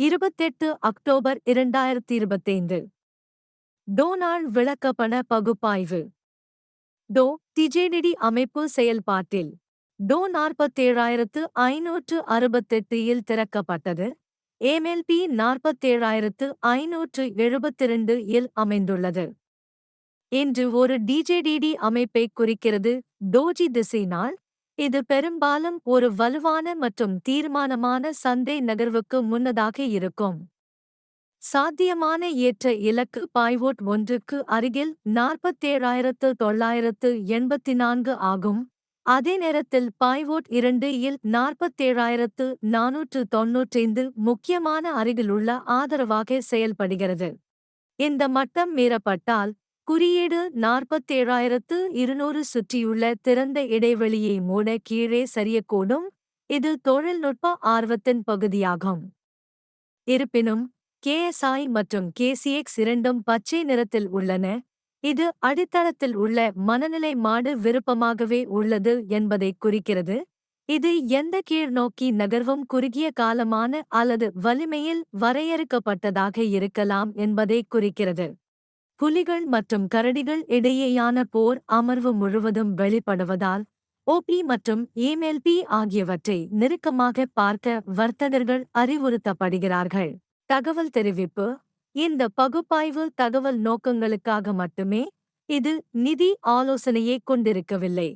இருபத்தெட்டு அக்டோபர் இரண்டாயிரத்தி இருபத்தைந்து டோனால்ட் விளக்கப்பண பகுப்பாய்வு. டோ டிஜேடிடி அமைப்பு செயல்பாட்டில். டோ நாற்பத்தேழாயிரத்து ஐநூற்று அறுபத்தெட்டு இல் திறக்கப்பட்டது. ஏமெல்பி நாற்பத்தேழாயிரத்து ஐநூற்று எழுபத்திரண்டு இல் அமைந்துள்ளது. இன்று ஒரு டிஜேடிடி அமைப்பை குறிக்கிறது. டோஜி திசைனால் இது பெரும்பாலும் ஒரு வலுவான மற்றும் தீர்மானமான சந்தை நகர்வுக்கு முன்னதாக இருக்கும். சாத்தியமான ஏற்ற இலக்கு பாய்வோட் ஒன்றுக்கு அருகில் நாற்பத்தேழாயிரத்து தொள்ளாயிரத்து எண்பத்தி நான்கு ஆகும். அதே நேரத்தில் பாய்வோட் இரண்டு இல் நாற்பத்தேழாயிரத்து நானூற்று தொன்னூற்றைந்து முக்கியமான அருகிலுள்ள ஆதரவாக செயல்படுகிறது. இந்த மட்டம் மீறப்பட்டால் குறியீடு நாற்பத்தேழாயிரத்து இருநூறு சுற்றியுள்ள திறந்த இடைவெளியை மூட கீழே சரியக்கூடும். இது தொழில்நுட்ப ஆர்வத்தின் பகுதியாகும். இருப்பினும் கேஎஸ்ஐ மற்றும் கேசிஎக்ஸ் இரண்டும் பச்சை நிறத்தில் உள்ளன. இது அடித்தளத்தில் உள்ள மனநிலை மாடு விருப்பமாகவே உள்ளது என்பதை குறிக்கிறது. இது எந்த கீழ்நோக்கி நகர்வும் குறுகிய காலமான அல்லது வலிமையில் வரையறுக்கப்பட்டதாக இருக்கலாம் என்பதை குறிக்கிறது. புலிகள் மற்றும் கரடிகள் இடையேயான போர் அமர்வு முழுவதும் வெளிப்படுவதால் ஓபி மற்றும் ஏமெல்பி ஆகியவற்றை நெருக்கமாக பார்க்க வர்த்தகர்கள் அறிவுறுத்தப்படுகிறார்கள். தகவல் தெரிவிப்பு இந்த பகுப்பாய்வு தகவல் நோக்கங்களுக்காக மட்டுமே இது நிதி ஆலோசனையை கொண்டிருக்கவில்லை.